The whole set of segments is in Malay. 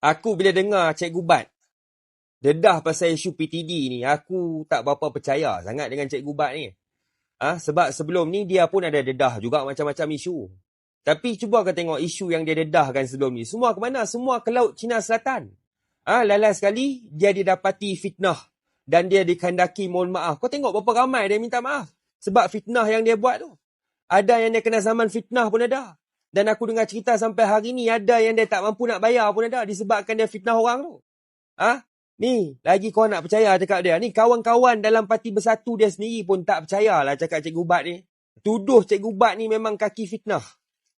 Aku bila dengar Cikgu Bat dedah pasal isu PTD ni, aku tak berapa percaya sangat dengan Cikgu Bat ni. Ah, ha? sebab sebelum ni dia pun ada dedah juga macam-macam isu. Tapi cuba kau tengok isu yang dia dedahkan sebelum ni. Semua ke mana? Semua ke Laut Cina Selatan. Ah, ha? lalai sekali dia didapati fitnah dan dia dikandaki mohon maaf. Kau tengok berapa ramai dia minta maaf sebab fitnah yang dia buat tu. Ada yang dia kena zaman fitnah pun ada. Dan aku dengar cerita sampai hari ni ada yang dia tak mampu nak bayar pun ada disebabkan dia fitnah orang tu. Ha? Ni, lagi kau nak percaya cakap dia. Ni kawan-kawan dalam parti bersatu dia sendiri pun tak percayalah cakap Cikgu Bat ni. Tuduh Cikgu Bat ni memang kaki fitnah.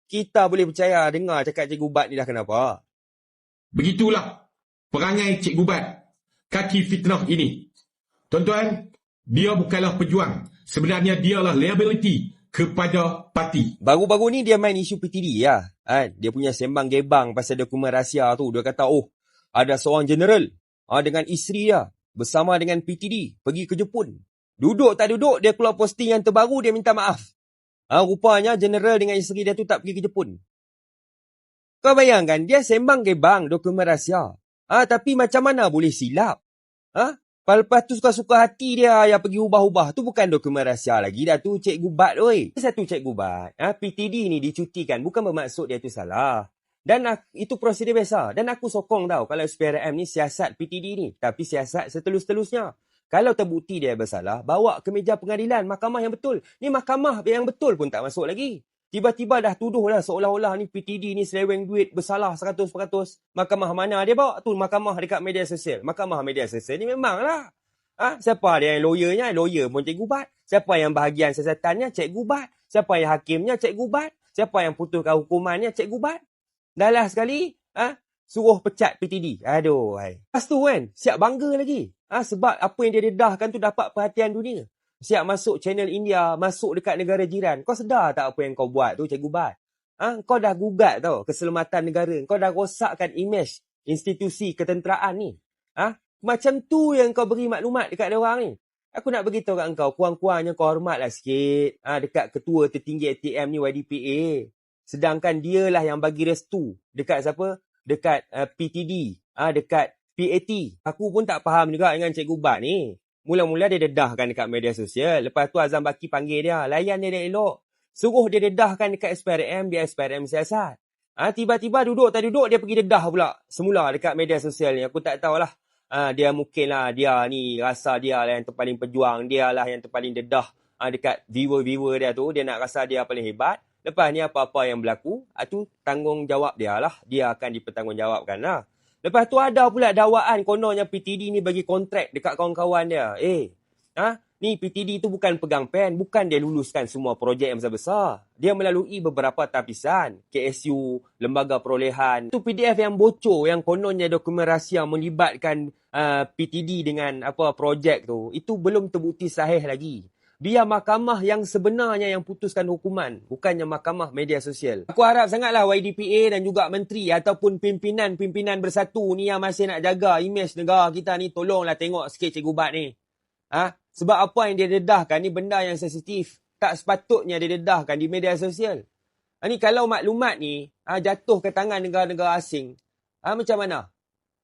Kita boleh percaya dengar cakap Cikgu Bat ni dah kenapa. Begitulah perangai Cikgu Bat. Kaki fitnah ini. Tuan-tuan, dia bukanlah pejuang. Sebenarnya dialah liability kepada parti. Baru-baru ni dia main isu PTD ya. Ha, dia punya sembang gebang pasal dokumen rahsia tu. Dia kata, oh ada seorang general ha, dengan isteri dia bersama dengan PTD pergi ke Jepun. Duduk tak duduk, dia keluar posting yang terbaru, dia minta maaf. Ha, rupanya general dengan isteri dia tu tak pergi ke Jepun. Kau bayangkan, dia sembang gebang dokumen rahsia. Ha, tapi macam mana boleh silap? Ha? Lepas tu suka-suka hati dia yang pergi ubah-ubah. Tu bukan dokumen rahsia lagi dah tu cikgu bat oi. Satu cikgu bat. Ha, PTD ni dicutikan. Bukan bermaksud dia tu salah. Dan itu prosedur biasa. Dan aku sokong tau kalau SPRM ni siasat PTD ni. Tapi siasat setelus-telusnya. Kalau terbukti dia bersalah, bawa ke meja pengadilan. Mahkamah yang betul. Ni mahkamah yang betul pun tak masuk lagi. Tiba-tiba dah tuduh lah seolah-olah ni PTD ni seleweng duit bersalah 100%. Mahkamah mana dia bawa tu? Mahkamah dekat media sosial. Mahkamah media sosial ni memanglah. Ha? Siapa dia yang lawyernya? Lawyer pun cikgu bat. Siapa yang bahagian siasatannya? Cikgu bat. Siapa yang hakimnya? Cikgu bat. Siapa yang putuskan hukumannya? Cikgu bat. Dah lah sekali. Ha? Suruh pecat PTD. Aduh. Hai. Lepas tu kan, siap bangga lagi. Ha? Sebab apa yang dia dedahkan tu dapat perhatian dunia siap masuk channel India, masuk dekat negara jiran. Kau sedar tak apa yang kau buat tu, Cikgu Bat? Ha? Kau dah gugat tau keselamatan negara. Kau dah rosakkan imej institusi ketenteraan ni. Ha? Macam tu yang kau beri maklumat dekat dia orang ni. Aku nak beritahu kat kau, kurang-kurangnya kau hormatlah sikit ha, dekat ketua tertinggi ATM ni YDPA. Sedangkan dialah yang bagi restu dekat siapa? Dekat uh, PTD, ha, dekat PAT. Aku pun tak faham juga dengan Cikgu Bat ni. Mula-mula dia dedahkan dekat media sosial. Lepas tu Azam Baki panggil dia. Layan dia dia elok. Suruh dia dedahkan dekat SPRM. Dia SPRM siasat. Ha, tiba-tiba duduk tak duduk dia pergi dedah pula. Semula dekat media sosial ni. Aku tak tahulah. Ha, dia mungkin lah dia ni rasa dia lah yang terpaling pejuang. Dia lah yang terpaling dedah ha, dekat viewer-viewer dia tu. Dia nak rasa dia paling hebat. Lepas ni apa-apa yang berlaku. Itu tanggungjawab dia lah. Dia akan dipertanggungjawabkan lah. Lepas tu ada pula dakwaan kononnya PTD ni bagi kontrak dekat kawan-kawan dia. Eh, ha? ni PTD tu bukan pegang pen, bukan dia luluskan semua projek yang besar-besar. Dia melalui beberapa tapisan, KSU, lembaga perolehan. Tu PDF yang bocor yang kononnya dokumen rahsia melibatkan uh, PTD dengan apa projek tu, itu belum terbukti sahih lagi biar mahkamah yang sebenarnya yang putuskan hukuman bukannya mahkamah media sosial. Aku harap sangatlah YDPA dan juga menteri ataupun pimpinan-pimpinan bersatu ni yang masih nak jaga imej negara kita ni tolonglah tengok sikit cikgu bat ni. Ha? sebab apa yang dia dedahkan ni benda yang sensitif. Tak sepatutnya dia dedahkan di media sosial. Ha, ni kalau maklumat ni ha, jatuh ke tangan negara-negara asing ha, macam mana?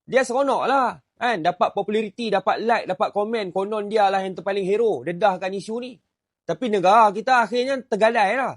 Dia seronok lah Kan? Dapat populariti, dapat like, dapat komen. Konon dia lah yang terpaling hero. Dedahkan isu ni. Tapi negara kita akhirnya tergadai lah.